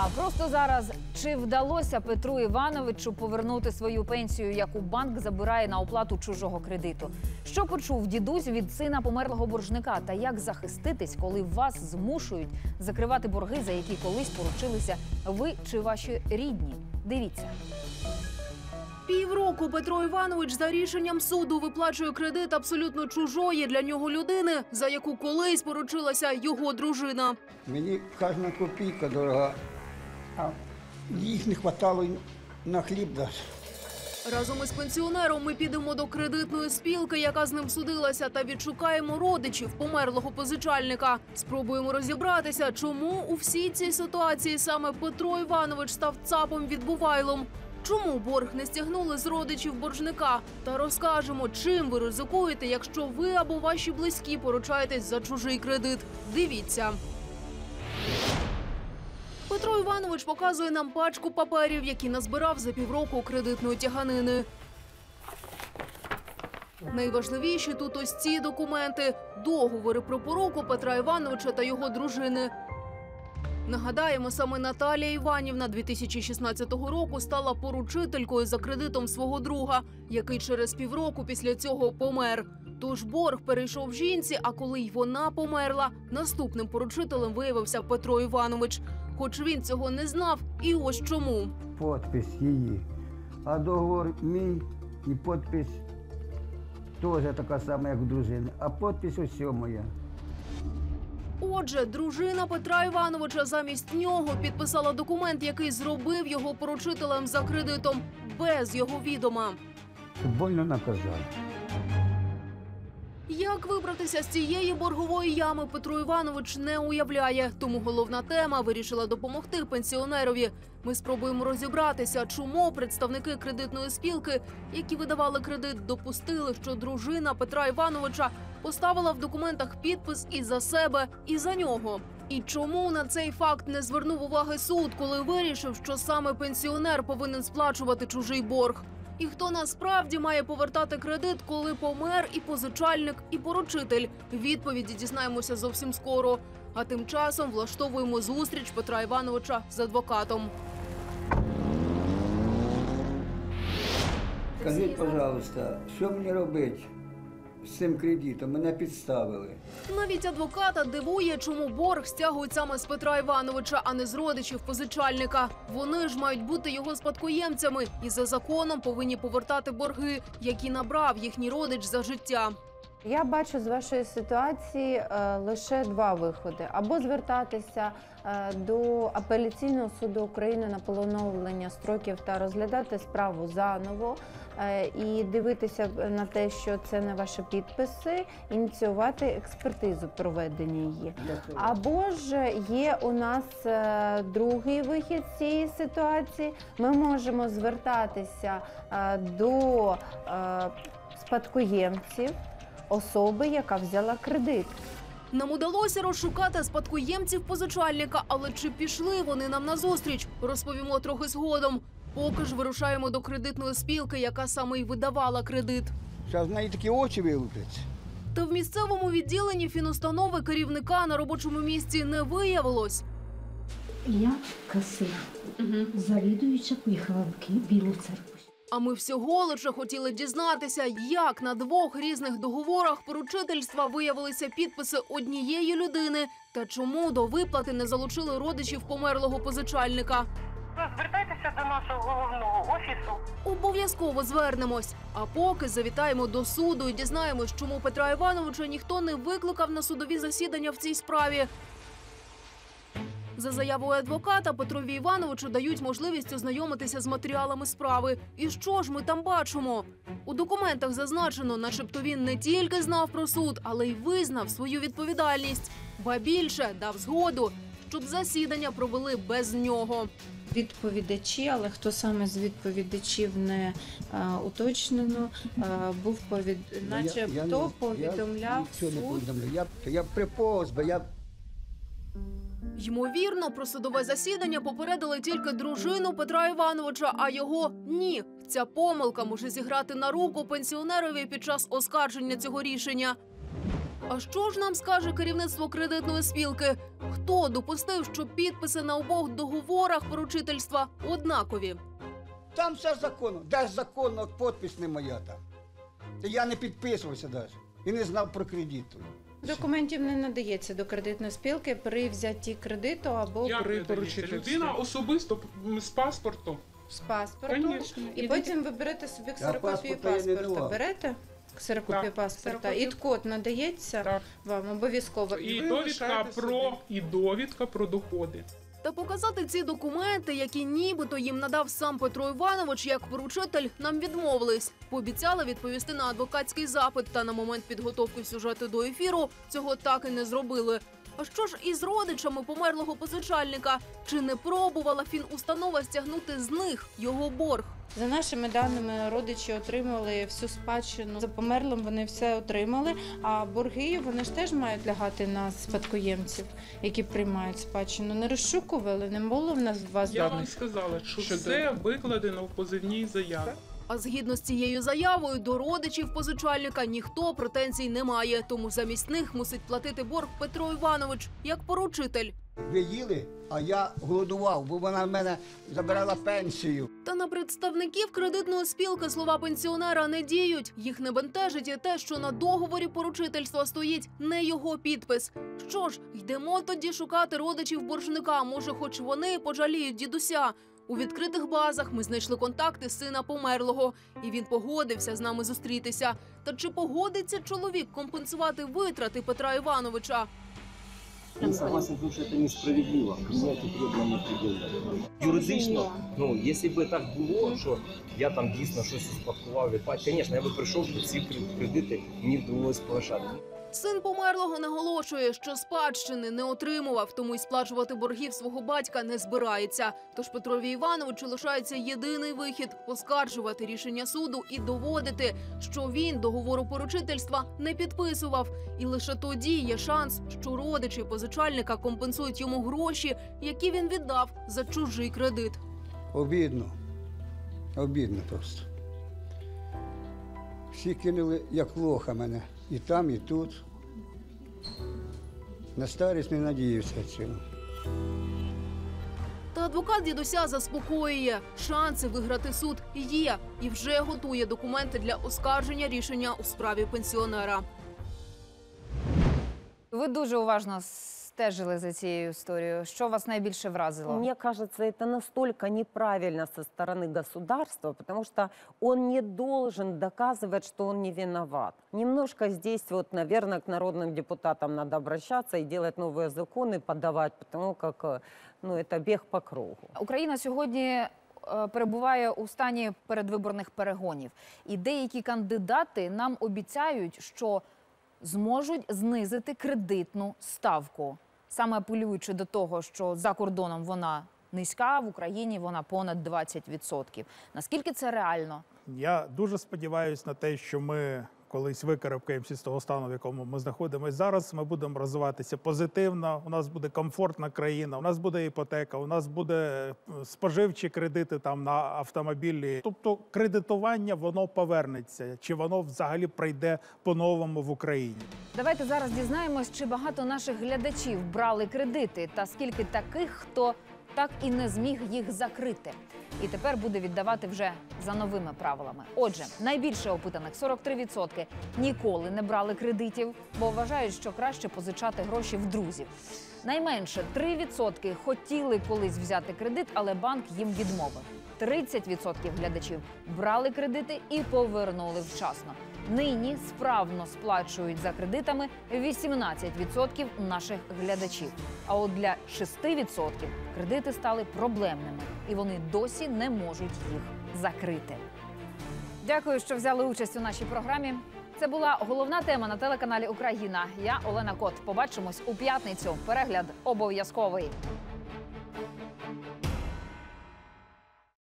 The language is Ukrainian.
А просто зараз чи вдалося Петру Івановичу повернути свою пенсію, яку банк забирає на оплату чужого кредиту? Що почув дідусь від сина померлого боржника? Та як захиститись, коли вас змушують закривати борги, за які колись поручилися ви чи ваші рідні? Дивіться. Півроку Петро Іванович за рішенням суду виплачує кредит абсолютно чужої для нього людини, за яку колись поручилася його дружина. Мені кожна копійка дорога, а їх не вистачало на хліб дати. Разом із пенсіонером ми підемо до кредитної спілки, яка з ним судилася, та відшукаємо родичів померлого позичальника. Спробуємо розібратися, чому у всій цій ситуації саме Петро Іванович став цапом відбувайлом. Чому борг не стягнули з родичів боржника? Та розкажемо, чим ви ризикуєте, якщо ви або ваші близькі поручаєтесь за чужий кредит. Дивіться. Петро Іванович показує нам пачку паперів, які назбирав за півроку кредитної тяганини. Найважливіші тут ось ці документи договори про поруку Петра Івановича та його дружини. Нагадаємо, саме Наталія Іванівна 2016 року стала поручителькою за кредитом свого друга, який через півроку після цього помер. Тож борг перейшов жінці, а коли й вона померла, наступним поручителем виявився Петро Іванович. Хоч він цього не знав, і ось чому. Подпис її. А договор мій і подпис теж така сама, як у дружини. А подпис ось моя. Отже, дружина Петра Івановича замість нього підписала документ, який зробив його поручителем за кредитом без його відома. Щоб больно наказали. Як вибратися з цієї боргової ями Петро Іванович не уявляє. Тому головна тема вирішила допомогти пенсіонерові. Ми спробуємо розібратися, чому представники кредитної спілки, які видавали кредит, допустили, що дружина Петра Івановича поставила в документах підпис і за себе, і за нього. І чому на цей факт не звернув уваги суд, коли вирішив, що саме пенсіонер повинен сплачувати чужий борг? І хто насправді має повертати кредит, коли помер і позичальник, і поручитель? Відповіді дізнаємося зовсім скоро. А тим часом влаштовуємо зустріч Петра Івановича з адвокатом. Скажіть, пожалуйста, що мені робити з цим кредитом? Мене підставили. Навіть адвоката дивує, чому борг стягують саме з Петра Івановича, а не з родичів позичальника. Вони ж мають бути його спадкоємцями і за законом повинні повертати борги, які набрав їхній родич за життя. Я бачу з вашої ситуації е, лише два виходи: або звертатися е, до апеляційного суду України на поновлення строків та розглядати справу заново е, і дивитися на те, що це не ваші підписи, ініціювати експертизу проведення її. Або ж є у нас другий вихід з цієї ситуації. Ми можемо звертатися до спадкоємців особи, яка взяла кредит. Нам удалося розшукати спадкоємців позичальника, але чи пішли вони нам назустріч, розповімо трохи згодом. Поки ж вирушаємо до кредитної спілки, яка саме й видавала кредит. Зараз в неї такі очі вилупляться. Та в місцевому відділенні фінустанови керівника на робочому місці не виявилось. Я касир, завідуюча поїхала в Білу церкву. А ми всього лише хотіли дізнатися, як на двох різних договорах поручительства виявилися підписи однієї людини, та чому до виплати не залучили родичів померлого позичальника. Звертайтеся до нашого головного офісу. Обов'язково звернемось. А поки завітаємо до суду і дізнаємось, чому Петра Івановича ніхто не викликав на судові засідання в цій справі. За заявою адвоката Петрові Івановичу дають можливість ознайомитися з матеріалами справи. І що ж ми там бачимо? У документах зазначено, начебто він не тільки знав про суд, але й визнав свою відповідальність. Ба більше дав згоду, щоб засідання провели без нього. Відповідачі, але хто саме з відповідачів не е, уточнено, е, був повід... наче Я- я хто не- повідомляв я нічого не повідомляв. Я, я приповз би, я Ймовірно, про судове засідання попередили тільки дружину Петра Івановича, а його ні. Ця помилка може зіграти на руку пенсіонерові під час оскарження цього рішення. А що ж нам скаже керівництво кредитної спілки? Хто допустив, що підписи на обох договорах поручительства однакові? Там все законно. Де законно, підпис не моя там. Я не підписувався навіть. І не знав про кредит. Документів не надається до кредитної спілки при взятті кредиту або Як при поручительстві. Людина особисто м, з паспортом. з паспортом. Конечно. І І потім ви берете собі ксерокопію паспорта я не паспорта. давав. Берете ксерокопію Так. паспорта. Ксерокопію. І код надається Так. вам обов'язково. І довідка про і довідка про доходи. Та показати ці документи, які нібито їм надав сам Петро Іванович як поручитель, нам відмовились. Пообіцяли відповісти на адвокатський запит, та на момент підготовки сюжету до ефіру цього так і не зробили. А що ж із родичами померлого позичальника? Чи не пробувала фінустанова стягнути з них його борг? За нашими даними, родичі отримали всю спадщину. За померлим вони все отримали. А борги вони ж теж мають лягати на спадкоємців, які приймають спадщину. Не розшукували, не було в нас вас Я вам сказала, що Що це викладено в позивній заяві. А згідно з цією заявою, до родичів позичальника ніхто претензій не має, тому замість них мусить платити борг Петро Іванович як поручитель. Ви їли, а я голодував, бо вона в мене забирала пенсію. Та на представників кредитної спілки слова пенсіонера не діють. Їх не бентежить і те, що на договорі поручительства стоїть не його підпис. Що ж, йдемо тоді шукати родичів боржника. Може, хоч вони пожаліють дідуся. У відкритих базах ми знайшли контакти сина померлого, і він погодився з нами зустрітися. Та чи погодиться чоловік компенсувати витрати Петра Івановича? Я согласен, потому что это несправедливо. Принять и требования предъявлять. Юридично, ну, якщо б так було, що я там дійсно щось успадкував від батька, звісно, я би прийшов ці кредити, мені довелося погашати. Син померлого наголошує, що спадщини не отримував, тому й сплачувати боргів свого батька не збирається. Тож Петрові Івановичу лишається єдиний вихід оскаржувати рішення суду і доводити, що він договору поручительства не підписував. І лише тоді є шанс, що родичі позичальника компенсують йому гроші, які він віддав за чужий кредит. Обідно. Обідно просто. Всі кинули як лоха мене. І там, і тут. На старість не надіявся цього. Та адвокат дідуся заспокоює. Шанси виграти суд є і вже готує документи для оскарження рішення у справі пенсіонера. Ви дуже уважно стежили за цією історією. Що вас найбільше вразило? Мне кажется, это настолько неправильно со стороны государства, потому что он не должен доказывать, что он не виноват. Немножко здесь, вот, наверное, к народным депутатам надо обращаться и делать новые законы, подавать, потому как э, ну, это бег по кругу. Україна сьогодні е, перебуває у стані передвиборних перегонів, і деякі кандидати нам обіцяють, що зможуть знизити кредитну ставку, саме апелюючи до того, що за кордоном вона низька, в Україні вона понад 20%. Наскільки це реально? Я дуже сподіваюся на те, що ми колись викарабкаємося з того стану, в якому ми знаходимося зараз. Ми будемо розвиватися позитивно. У нас буде комфортна країна, у нас буде іпотека, у нас буде е, споживчі кредити там на автомобілі. Тобто кредитування воно повернеться, чи воно взагалі прийде по-новому в Україні. Давайте зараз дізнаємось, чи багато наших глядачів брали кредити, та скільки таких, хто так і не зміг їх закрити. І тепер буде віддавати вже за новими правилами. Отже, найбільше опитаних 43% ніколи не брали кредитів, бо вважають, що краще позичати гроші в друзів. Найменше 3% хотіли колись взяти кредит, але банк їм відмовив. 30% глядачів брали кредити і повернули вчасно. Нині справно сплачують за кредитами 18% наших глядачів. А от для 6% кредити стали проблемними, і вони досі не можуть їх закрити. Дякую, що взяли участь у нашій програмі. Це була головна тема на телеканалі Україна. Я Олена Кот. Побачимось у п'ятницю. Перегляд обов'язковий.